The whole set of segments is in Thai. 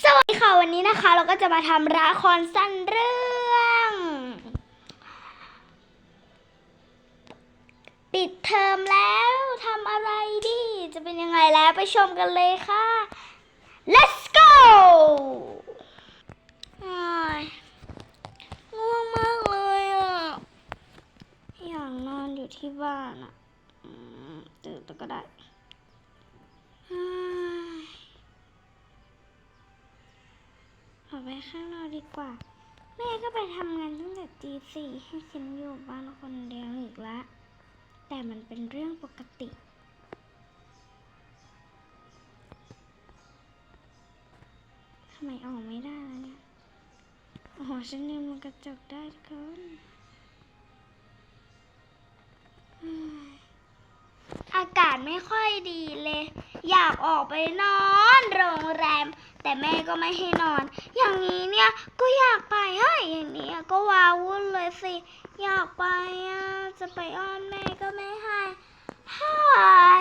สวัสดีค่ะวันนี้นะคะ เราก็จะมาทำละครสั้นเรื่อง ปิดเทอมแล้วทำอะไรดี จะเป็นยังไงแล้วไปชมกันเลยค่ะ let's go ง่วงมากเลยอะอยากนอนอยู่ที่บ้านอะตื่นก็ได้ ข้างนอกดีกว่า แม่ก็ไปทำงานตั้งแต่ตีสี่ให้ฉันอยู่บ้านคนเดียวอีกละ แต่มันเป็นเรื่องปกติทำไมออกไม่ได้ล่ะเนี่ยโอ๋อฉันลืมมันกระจกได้ก่อน อากาศไม่ค่อยดีเลย อยากออกไปนอนโรงแรม แต่แม่ก็ไม่ให้นอน อย่างนี้เนี่ยก็อยากไปเฮ้ยอย่างนี้ก็ว้าวุ่นเลยสิ อยากไปอะจะไปอ้อนแม่ก็ไม่ให้เฮ้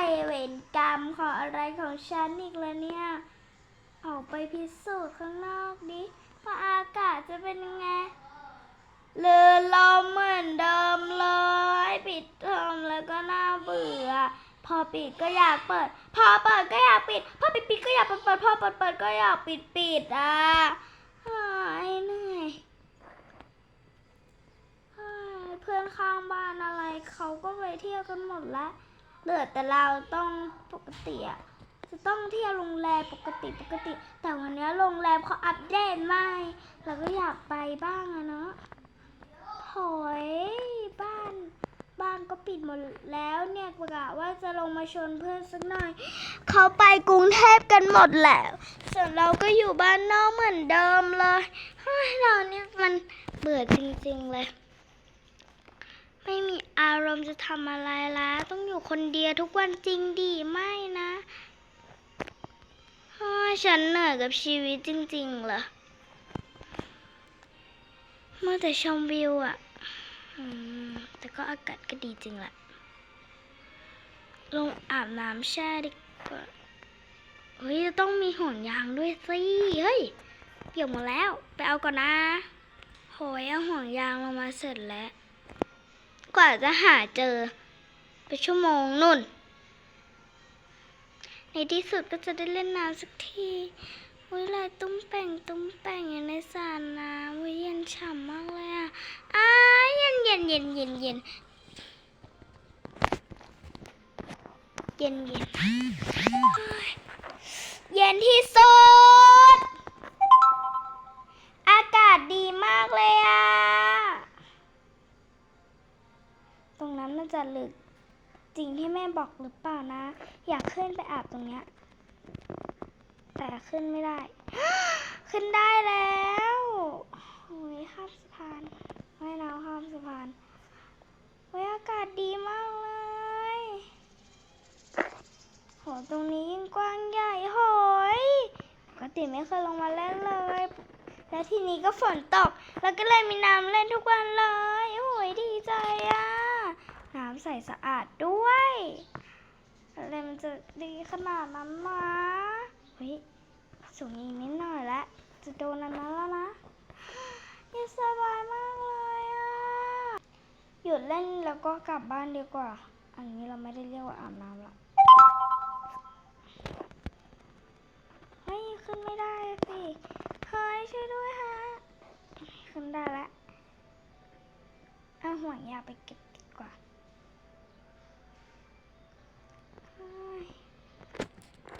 ยเวรกรรมของอะไรของฉันอีกแล้วเนี่ย ออกไปพิสูจน์ข้างนอกดิว่าอากาศจะเป็นยังไงเลือลมเหมือนเดิมเลยปิดเทอมแล้วก็น่าเบื่อ พอปิดก็อยากเปิด พอเปิดก็อยากปิด พอปิดปิดก็อยากเปิดเปิด พอเปิดเปิดก็อยากปิดปิดอะหายเหนื่อยเพื่อนข้างบ้านอะไรเขาก็ไปเที่ยวกันหมดแล้วเหลือแต่เราต้องปกติอะจะต้องเที่ยวโรงแรมปกติปกติ แต่วันนี้โรงแรมเขาอัปเดตใหม่เราก็อยากไปบ้างอะเนาะโหยบ้าน บ้านก็ปิดหมดแล้วเนี่ยประกาศว่าจะลงมาชนเพื่อนสักหน่อย เขาไปกรุงเทพกันหมดแล้ว ส่วนเราก็อยู่บ้านนอกเหมือนเดิมเลยเฮ้ยเราเนี่ยมันเบื่อจริงๆเลย ไม่มีอารมณ์จะทำอะไรแล้วต้องอยู่คนเดียวทุกวันจริงดีไม่นะโอ้ยฉันเหนื่อยกับชีวิตจริงๆเหรอเมื่อแต่ชมวิวอะ แต่ก็อากาศก็ดีจริงแหละ ลงอาบน้ำแช่ดีกว่า เฮ้ยจะต้องมีห่วงยางด้วยสิ เฮ้ยเกี่ยวหมดแล้ว ไปเอาก่อนนะ โหยเอาห่วงยางลงมาเสร็จแล้ว กว่าจะหาเจอ ไปชั่วโมงนุ่น ในที่สุดก็จะได้เล่นน้ำสักที วิลายตุ้มแป่งตุ้มแป่งอยู่ในสระน้ำวิเย็นฉ่ำมากเลยอะอ้ายเย็นเย็นเย็นเย็นเย็นเย็นเย็นเยเย็นที่สุด อากาศดีมากเลยอะ ตรงนั้นมันจะลึก จริงที่แม่บอกหรือเปล่านะ อยากขึ้นไปอาบตรงเนี้ย แต่ขึ้นไม่ได้ ขึ้นได้แล้วโอ้ยข้ามสะพานไม่นาวข้ามสะพานโอ้ยากาศดีมากเลยโหตรงนี้ยิ่งกว้างใหญ่โหยปกติไม่เคยลงมาเล่นเลย แล้วทีนี้ก็ฝนตก แล้วก็เลยมีน้ำเล่นทุกวันเลย โอ้ยดีใจอะ น้ำใสสะอาดด้วยอะไรมันจะดีขนาดนั้นนะ ฮ้ยสูงอีกนิดหน่อยละ จะโดนอันนั้นแล้วนะย็นสบายมากเลยอะ หยุดเล่นแล้วก็กลับบ้านดีกว่า อันนี้เราไม่ได้เรียกว่าอาบน้ำละเฮ้ยขึ้นไม่ได้สิเฮ้ยช่วยด้วยฮะ ขึ้นได้ละเอาห่วงยาไปเก็บดีกว่าเฮ้ย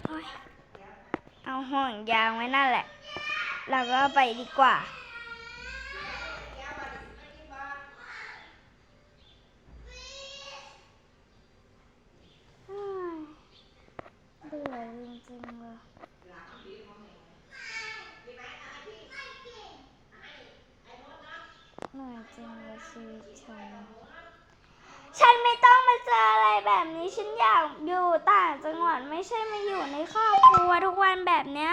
โอ๊ย เอาห่วงยางไว้นั่นแหละ เราก็ไปดีกว่าเฮ้ยเบื่อจริงๆเลยเหนื่อยจริงเลยชีวิตฉัน ฉันไม่ต้องมา เจออะไรแบบนี้ฉันอยากอยู่ต่างจังหวัดไม่ใช่มาอยู่ในครอบครัวทุกวันแบบเนี้ย